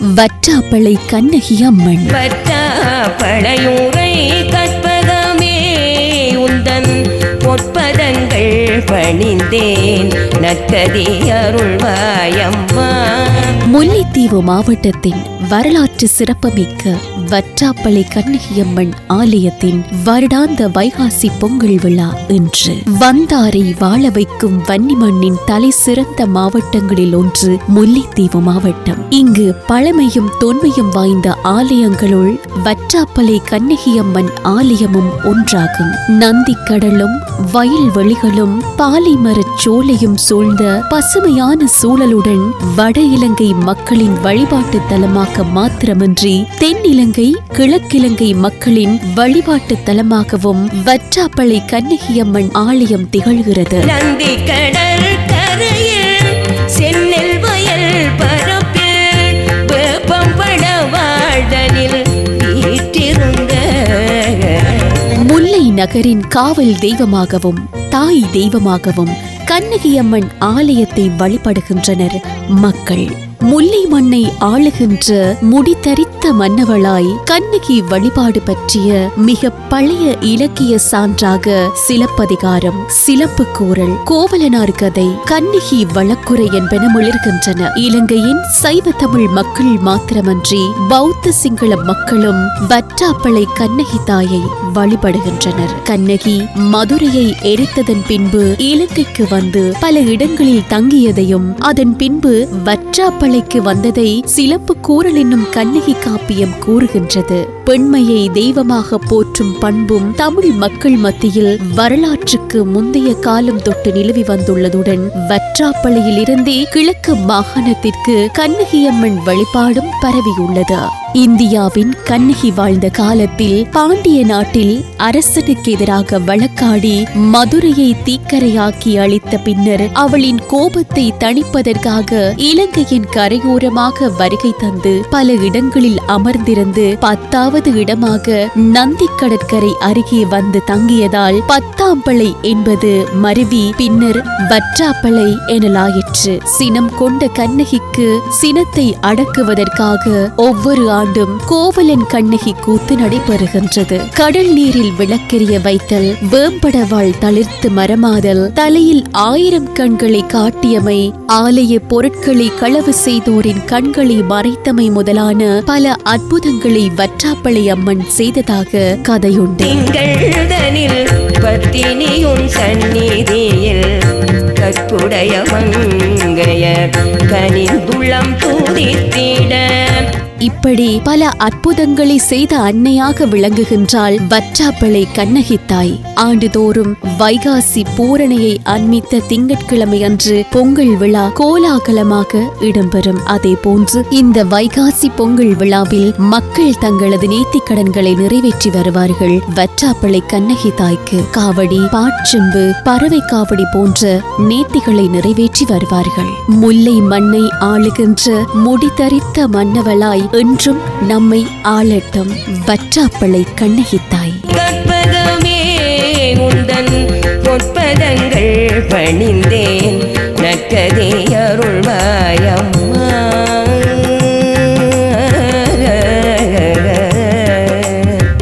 வற்றாப்பளை கண்ணகி அம்மன். பற்றா படையுரை கற்பகமே உந்தன் பொற்பதங்கள் பணிந்தேன். நற்கதி அருள்வாயம்மா. முல்லைத்தீவு மாவட்டத்தின் வரலாற்று சிறப்புமிக்க வற்றாப்பளை கண்ணகியம்மன் ஆலயத்தின் வருடாந்த வைகாசி பொங்கல் விழா இன்று. வந்தாரை வாழ வைக்கும் வன்னிமண்ணின் தலை சிறந்த மாவட்டங்களில் ஒன்று முல்லைத்தீவு மாவட்டம். இங்கு பழமையும் தொன்மையும் வாய்ந்த ஆலயங்களுள் வற்றாப்பளை கண்ணகியம்மன் ஆலயமும் ஒன்றாகும். நந்திக்கடலும் வயல்வெளிகளும் பாலைமரச் சோலையும் சூழ்ந்த பசுமையான சூழலுடன் வட இலங்கை மக்களின் வழிபாட்டு தலமாக மாத்திரமின்றி தென்னிலங்கை கிழக்கிலங்கை மக்களின் வழிபாட்டு தலமாகவும் வற்றாப்பளை கண்ணகியம்மன் ஆலயம் திகழ்கிறது. நந்தி கடல் கரையில் சென்னல் வயல் பரப்பில் வேப்பம் பட வாழ்தனில் வீற்றிருந்த முல்லை நகரின் காவல் தெய்வமாகவும் தாய் தெய்வமாகவும் கண்ணகியம்மன் ஆலயத்தை வழிபடுகின்றனர் மக்கள். முல்லை மண்ணை ஆளுகின்ற முடித்தரித்த மன்னவளாய் கண்ணகி வழிபாடு பற்றிய மிக பழைய இலக்கிய சான்றாக சிலப்பதிகாரம் சிலப்பு கூறல் கோவலனார் கதை கண்ணகி வழக்குரை என்பன மிளர்கின்றன. இலங்கையின் சைவ தமிழ் மக்கள் மாத்திரமன்றி பௌத்த சிங்கள மக்களும் வற்றாப்பளை கண்ணகி தாயை வழிபடுகின்றனர். கண்ணகி மதுரையை எரித்ததன் பின்பு இலங்கைக்கு வந்து பல இடங்களில் தங்கியதையும் அதன் பின்பு குற்றாப்பளைக்கு வந்ததை சிலப்பு கூறல் என்னும் கண்ணகி காப்பியம் கூறுகின்றது. பெண்மையை தெய்வமாக போற்றும் பண்பும் தமிழ் மக்கள் மத்தியில் வரலாற்றுக்கு முந்தைய காலம் தொட்டு நிலவி வந்துள்ளதுடன் வற்றாப்பள்ளியில் இருந்தே கிழக்கு மாகாணத்திற்கு கண்ணகியம்மன் வழிபாடும் பரவியுள்ளது. இந்தியாவின் கண்ணகி வாழ்ந்த காலத்தில் பாண்டிய நாட்டில் அரசனுக்கு எதிராக வழக்காடி மதுரையை தீக்கரையாக்கி அழித்த பின்னர் அவளின் கோபத்தை தணிப்பதற்காக இலங்கையின் கரையோரமாக வருகை தந்து பல இடங்களில் அமர்ந்திருந்து பத்தாவது இடமாக நந்தி கடற்கரை அருகே வந்து தங்கியதால் பத்தாம்பளை என்பது மருவி பின்னர் வற்றாப்பளை எனலாயிற்று. சினம் கொண்ட கண்ணகிக்கு சினத்தை அடக்குவதற்காக ஒவ்வொரு ஆண்டும் கோவலன் கண்ணகி கூத்து நடைபெறுகின்றது. கடல் நீரில் விளக்கெரிய வைத்தல் வேம்படவாள் தளிர்த்து மரமாதல் தலையில் ஆயிரம் கண்களை காட்டியமை ஆலய பொருட்களை களவு செய்தோரின் கண்களை மறைத்தமை முதலான பல அற்புதங்களை வற்றாப்பளை அம்மன் செய்ததாக கதையுண்டு. திங்கள்தனில் பத்தினியுன் சந்நிதியில் கற்புடைய மங்கையர் கனிந்துள்ளம் துதித்திட இப்படி பல அற்புதங்களை செய்த அன்னையாக விளங்குகின்றாள் வற்றாப்பளை கண்ணகித்தாய். ஆண்டுதோறும் வைகாசி பூரணையை அண்மித்த திங்கட்கிழமை அன்று பொங்கல் விழா கோலாகலமாக இடம்பெறும். அதே போன்று இந்த வைகாசி பொங்கல் விழாவில் மக்கள் தங்களது நேர்த்திக் கடன்களை நிறைவேற்றி வருவார்கள். வற்றாப்பளை கண்ணகி தாய்க்கு காவடி பாட்செம்பு பறவை காவடி போன்ற நேர்த்திகளை நிறைவேற்றி வருவார்கள். முல்லை மண்ணை ஆளுகின்ற முடித்தரித்த மன்னவளாய் என்றும் நம்மை ஆளட்டும் வற்றாப்பளை கண்ணகித்தாய். கற்பகமே உந்தன் பொற்பதங்கள் பணிந்தேன். நக்கதே அருள்வாயம்